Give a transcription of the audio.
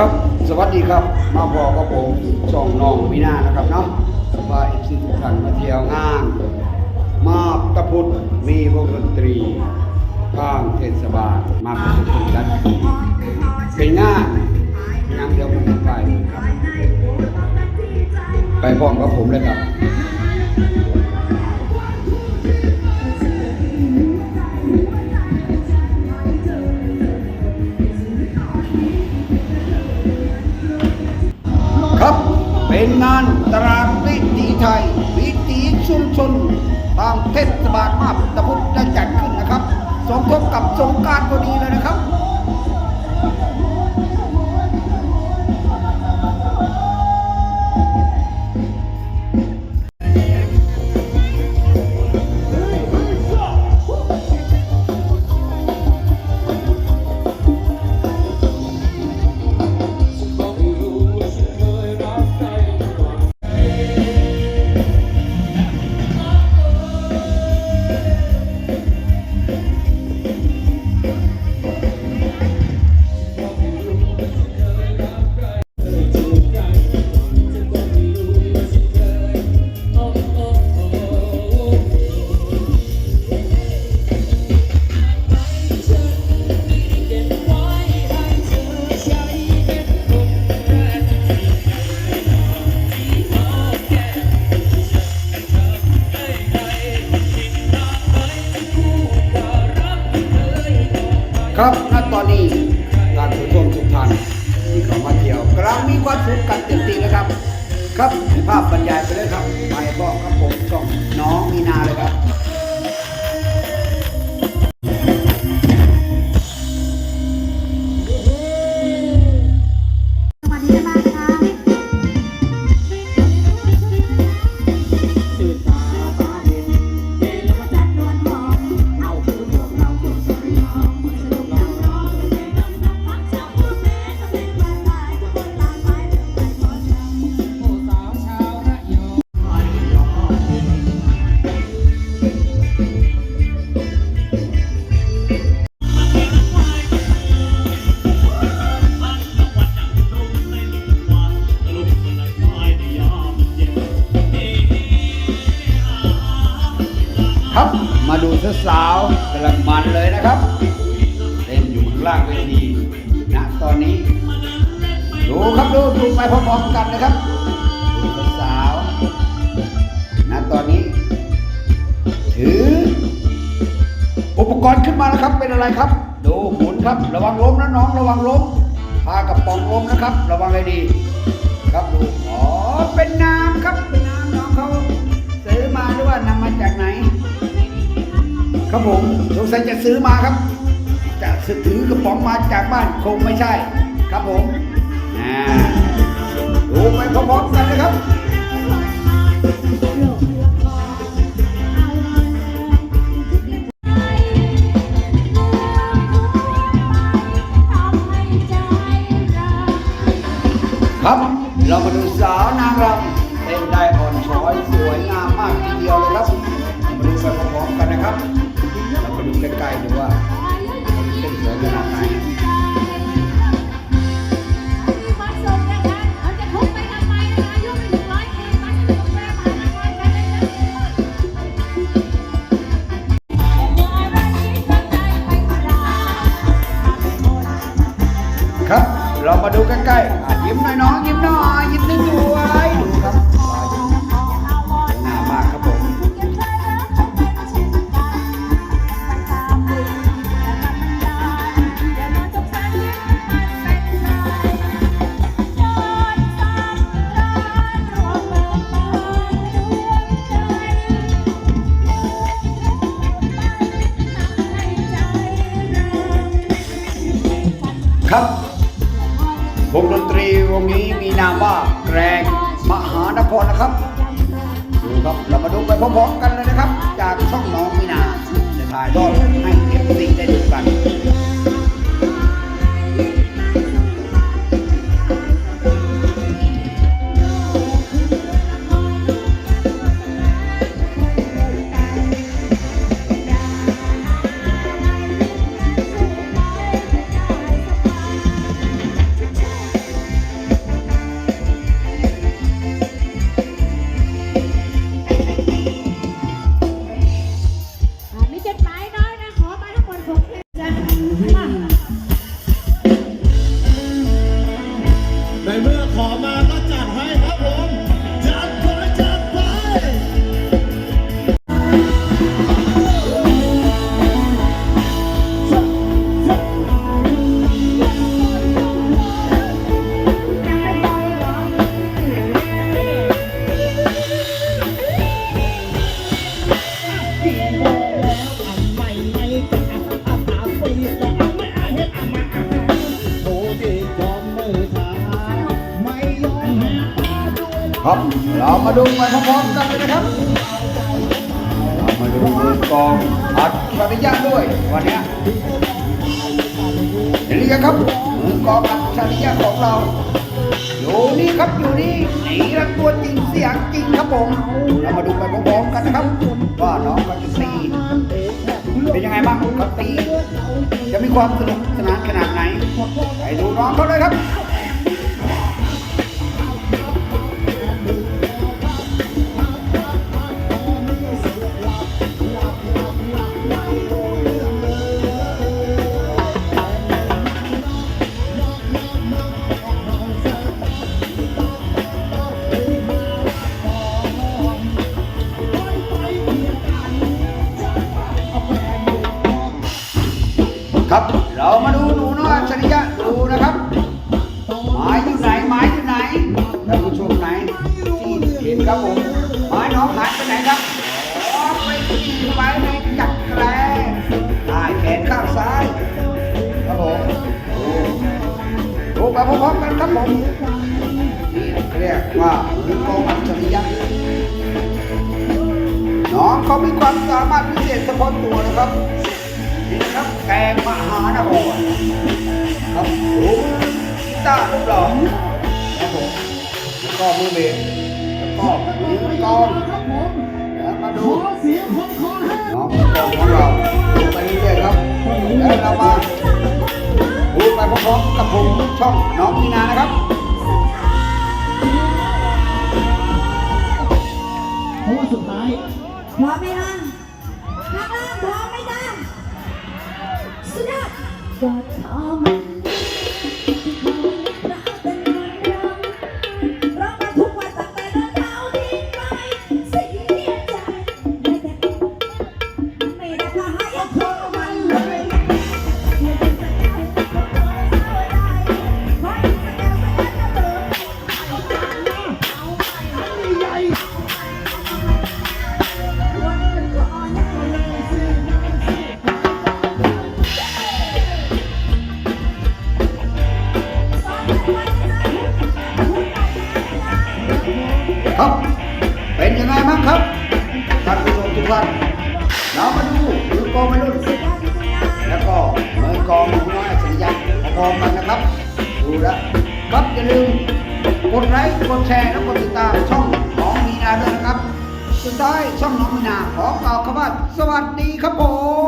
ครับ สวัสดีครับ มาบอกกับผมช่องน้องมีนานะครับเนาะว่าอีกสิทุกท่านมาเที่ยวงาน มาตะพุทธมีวงดนตรีทางเทศบาลมาประสบกันเป็นงานงานเดียวกันไปครับ ไปพร้อมกับผมเลยครับ ครับ เป็นงานตราดวิถีไทย วิถีชุมชนตามเทศบาลมาบตะพุทธได้จัดขึ้นนะครับ สมทบกับสงการพอดีเลยนะครับ ครับณตอนนี้การผู้ชมทุกท่านที่เข้ามาเที่ยวกำลังมีความสุขกันเต็มที่นะครับ ครับภาพบรรยายไปเลยครับไปบอกครับผมช่องน้องมีนาเลยครับ สาวกำลังมันเลยนะครับเต้นอยู่ข้างล่างเวทีณตอนนี้ ดูครับดูดูไปพร้อมๆกันนะครับดูสาวณตอนนี้ ถือ อุปกรณ์ขึ้นมาแล้วครับเป็นอะไรครับ ดูหมุนครับ ระวังล้มนะน้องระวังล้มพากระป๋องล้มนะครับ ระวังให้ดี ครับดูอ๋อเป็นน้ำครับเป็นน้ำน้องเขาซื้อมาหรือว่านำมาจากไหน ครับผมสงสัยจะซื้อมาครับ จะถือกระป๋องมาจากบ้านคงไม่ใช่ ครับผมอ่าดูไปพร้อมๆกันนะครับครับเรามาดูสาวนางรำเต้นได้อ่อนช้อยสวยงามมากทีเดียวเลยครับมาดูไปพร้อมๆกันนะครับ มันไปดูใกล้ๆดูว่ามันเป็นเสือขนาดไหน ครับ วงดนตรีวงนี้มีนามว่าแกรง มหานครนะครับ ดูครับ เรามาดูไปพร้อมๆกันเลยนะครับ จากช่องน้องมีนาจะถ่ายทอด มา ครับ เรามาดูไปพร้อมๆกันเลยนะครับเรามาดูมือกองอัดสริยะด้วยวันนี้เห็นหรือยังครับมือกองอัดสริยะของเราอยู่นี่ครับอยู่นี่นี่ละตัวจริงเสียงจริงครับผมเรามาดูไปพร้อมๆกันนะครับว่าน้องเขาจะตีเป็นยังไงบ้างเขาตีจะมีความสนุกสนานขนาดไหนไปดูน้องเขาเลยครับ ครับ เรามาดูหนูน้อยอัจฉริยะดูนะครับไม้อยู่ไหนไม้อยู่ไหนท่านผู้ชมไหนที่เห็นครับผมไม้น้องหายไปไหนครับอ๋อไปที่ไว้ในจักรแร้ใต้แขนข้างซ้ายครับผมดูไปพร้อมๆกันครับผมเรียกว่ามือกลองอัจฉริยะน้องเขามีความสามารถพิเศษเฉพาะตัวนะครับ นี่นะครับแกงมหานครครับผมกีตาร์รูปหล่อครับผมแล้วก็มือเบสแล้วก็มือกลองแล้วมาดูขอเสียงคนคอแห้งน้องมือกลองของเราดูไปเรื่อยๆครับแล้วเรามาดูไปพร้อมๆกับผมช่องน้องมีนานะครับเพราะว่าสุดท้ายพร้อมไหมคะข้างล่างพร้อมไหมจ๊ะ สุดยอด ดไลค์ กดแชร์ และกดติดตามช่องน้องมีนาด้วยนะครับ สุดท้ายช่องน้องมีนาขอกล่าวคำว่าสวัสดีครับผม